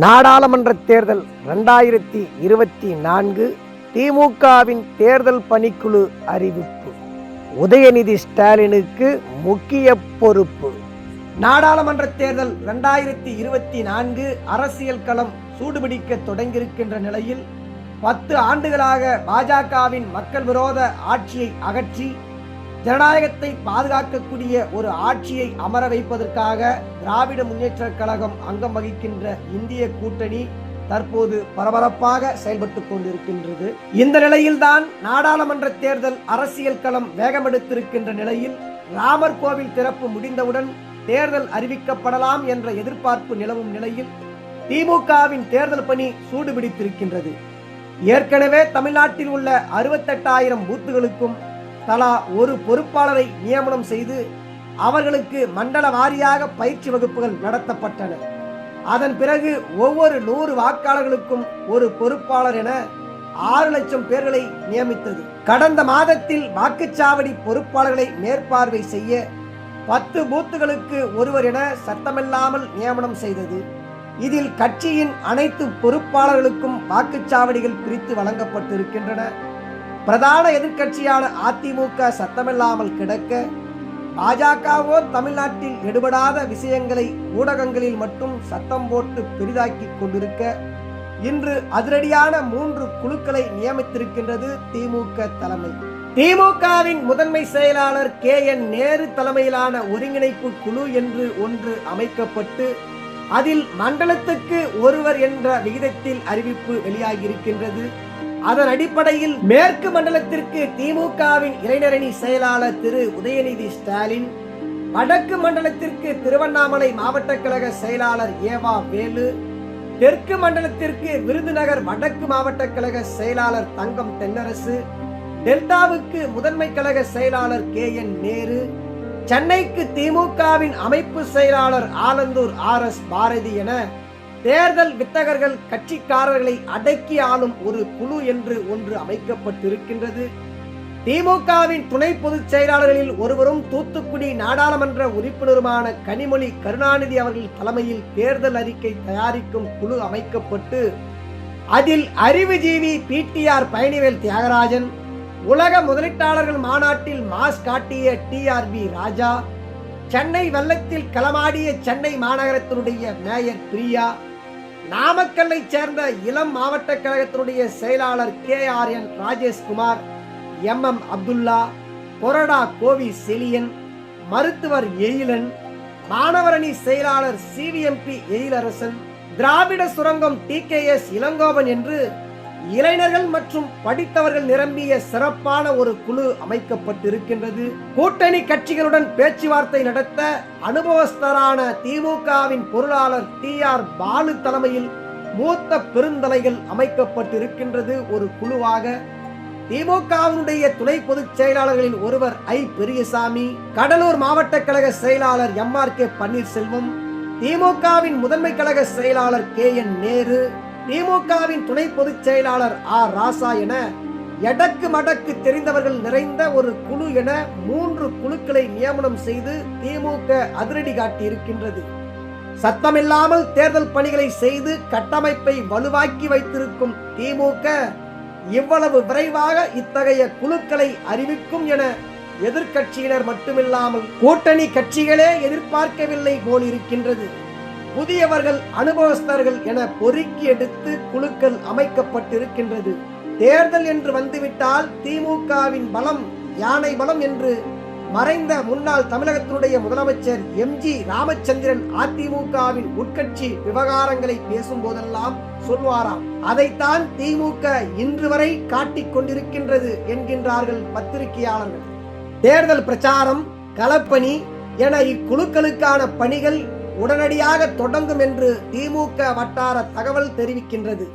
நாடாளுமன்ற தேர்தல் ரெண்டாயிரத்தி இருபத்தி நான்கு திமுகவின் தேர்தல் பணிக்குழு அறிவிப்பு. உதயநிதி ஸ்டாலினுக்கு முக்கிய பொறுப்பு. நாடாளுமன்ற தேர்தல் ரெண்டாயிரத்தி இருபத்தி நான்கு அரசியல் களம் சூடுபிடிக்க தொடங்கியிருக்கின்ற நிலையில் பத்து ஆண்டுகளாக பாஜகவின் மக்கள் விரோத ஆட்சியை அகற்றி ஜனநாயகத்தை பாதுகாக்கக்கூடிய ஒரு ஆட்சியை அமர வைப்பதற்காக திராவிட முன்னேற்ற கழகம் அங்கம் வகிக்கின்ற இந்திய கூட்டணி தற்போது பரபரப்பாக செயல்பட்டுக் கொண்டிருக்கின்றது. இந்த நிலையில்தான் நாடாளுமன்ற தேர்தல் அரசியல் களம் வேகமெடுத்திருக்கின்ற நிலையில் ராமர் கோவில் திறப்பு முடிந்தவுடன் தேர்தல் அறிவிக்கப்படலாம் என்ற எதிர்பார்ப்பு நிலவும் நிலையில் திமுகவின் தேர்தல் பணி சூடுபிடித்திருக்கின்றது. ஏற்கனவே தமிழ்நாட்டில் உள்ள அறுபத்தெட்டாயிரம் பூத்துகளுக்கும் தலா ஒரு பொறுப்பாளரை நியமனம் செய்து அவர்களுக்கு மண்டல வாரியாக பயிற்சி வகுப்புகள் நடத்தப்பட்டன. அதன் பிறகு ஒவ்வொரு நூறு வாக்காளர்களுக்கும் ஒரு பொறுப்பாளர் என ஆறு லட்சம் பேர்களை நியமித்தது. கடந்த மாதத்தில் வாக்குச்சாவடி பொறுப்பாளர்களை மேற்பார்வை செய்ய பத்து பூத்துகளுக்கு ஒருவர் என சத்தமில்லாமல் நியமனம் செய்தது. இதில் கட்சியின் அனைத்து பொறுப்பாளர்களுக்கும் வாக்குச்சாவடிகள் பிரித்து வழங்கப்பட்டிருக்கின்றன. பிரதான எதிர்க்கட்சியான அதிமுக சத்தமில்லாமல் கிடக்க பாஜகவோ தமிழ்நாட்டில் எடுபடாத விஷயங்களை ஊடகங்களில் மட்டும் சத்தம் போட்டு பெரிதாக்கி கொண்டிருக்க இன்று அதிரடியான மூன்று குழுக்களை நியமித்திருக்கின்றது திமுக தலைமை. திமுகவின் முதன்மை செயலாளர் கே என் நேரு தலைமையிலான ஒருங்கிணைப்பு குழு என்று ஒன்று அமைக்கப்பட்டு அதில் மண்டலத்துக்கு ஒருவர் என்ற விகிதத்தில் அறிவிப்பு வெளியாகியிருக்கின்றது. அதன் அடிப்படையில் மேற்கு மண்டலத்திற்கு திமுகவின் இளைஞரணி செயலாளர் திரு உதயநிதி ஸ்டாலின் வடக்கு மண்டலத்திற்கு திருவண்ணாமலை மாவட்ட கழக செயலாளர் ஏவா வேலு தெற்கு மண்டலத்திற்கு விருதுநகர் வடக்கு மாவட்ட கழக செயலாளர் தங்கம் தென்னரசு டெல்டாவுக்கு முதன்மை கழக செயலாளர் கே என் நேரு சென்னைக்கு திமுகவின் அமைப்பு செயலாளர் ஆலந்தூர் ஆர் எஸ் பாரதி என தேர்தல் வித்தகர்கள் கட்சிக்காரர்களை அடக்கி ஆளும் ஒரு குழு என்று ஒன்று அமைக்கப்பட்டிருக்கின்றது. திமுகவின் துணை பொதுச் செயலாளர்களில் ஒருவரும் தூத்துக்குடி நாடாளுமன்ற உறுப்பினருமான கனிமொழி கருணாநிதி அவர்கள் தலைமையில் தேர்தல் அறிக்கை தயாரிக்கும் குழு அமைக்கப்பட்டு அதில் அறிவுஜீவி பிடிஆர் பயணிவேல் தியாகராஜன் உலக முதலீட்டாளர்கள் மாநாட்டில் மாஸ் காட்டிய டிஆர்பி ராஜா சென்னை வெள்ளத்தில் களமாடிய சென்னை மாநகரத்தினுடைய மேயர் பிரியா நாமக்கல்லை சேர்ந்த இளம் மாவட்ட கழகத்தினுடைய செயலாளர் K R N Rajeshkumar M M Abdullah கொரடா Kovi Chezhiyan மருத்துவர் எயிலன் மாணவரணி செயலாளர் சிவிஎம்பி எயிலரசன் திராவிட சுரங்கம் டி கே எஸ் இளங்கோவன் என்று இளைஞர்கள் மற்றும் படித்தவர்கள் நிரம்பிய சிறப்பான ஒரு குழு அமைக்கப்பட்டிருக்கின்றது. கூட்டணி கட்சிகளுடன் பேச்சுவார்த்தை நடத்த அனுபவஸ்தரான திமுகவின் பொருளாளர் டி ஆர் பாலு தலைமையில் மூத்த பெருந்தலைகள் அமைக்கப்பட்டிருக்கின்றது ஒரு குழுவாக. திமுகவினுடைய துணை பொதுச் செயலாளர்களில் ஒருவர் ஐ. பெரியசாமி கடலூர் மாவட்ட கழக செயலாளர் எம். ஆர். கே. பன்னீர்செல்வம் திமுகவின் முதன்மை கழக செயலாளர் கே. என். நேரு திமுகவின் துணை பொதுச் செயலாளர் ஆர் ராசா என எடக்கு மடக்கு தெரிந்தவர்கள் நிறைந்த ஒரு குழு என மூன்று குழுக்களை நியமனம் செய்து திமுக அதிரடி காட்டி இருக்கின்றது சத்தமில்லாமல் தேர்தல் பணிகளை செய்து கட்டமைப்பை வலுவாக்கி வைத்திருக்கும் திமுக இவ்வளவு விரைவாக இத்தகைய குழுக்களை அறிவிக்கும் என எதிர்க்கட்சியினர் மட்டுமில்லாமல் கூட்டணி கட்சிகளே எதிர்பார்க்கவில்லை போல் இருக்கின்றது புதியவர்கள் அனுபவஸ்தர்கள் என பொறுக்கி எடுத்து குழுக்கள் அமைக்கப்பட்டிருக்கின்றது. தேர்தல் என்று வந்துவிட்டால் திமுகவின் பலம் யானை பலம் என்று மறைந்த முன்னாள் தமிழகத்தினுடைய முதலமைச்சர் எம்ஜி ராமச்சந்திரன் அதிமுகவின் உட்கட்சி விவகாரங்களை பேசும் போதெல்லாம் சொல்வாராம். அதைத்தான் திமுக இன்று வரை காட்டிக் கொண்டிருக்கின்றது என்கின்றார்கள் பத்திரிகையாளர்கள். தேர்தல் பிரச்சாரம் களப்பணி என இக்குழுக்களுக்கான பணிகள் உடனடியாக தொடங்கும் என்று திமுக வட்டார தகவல் தெரிவிக்கின்றது.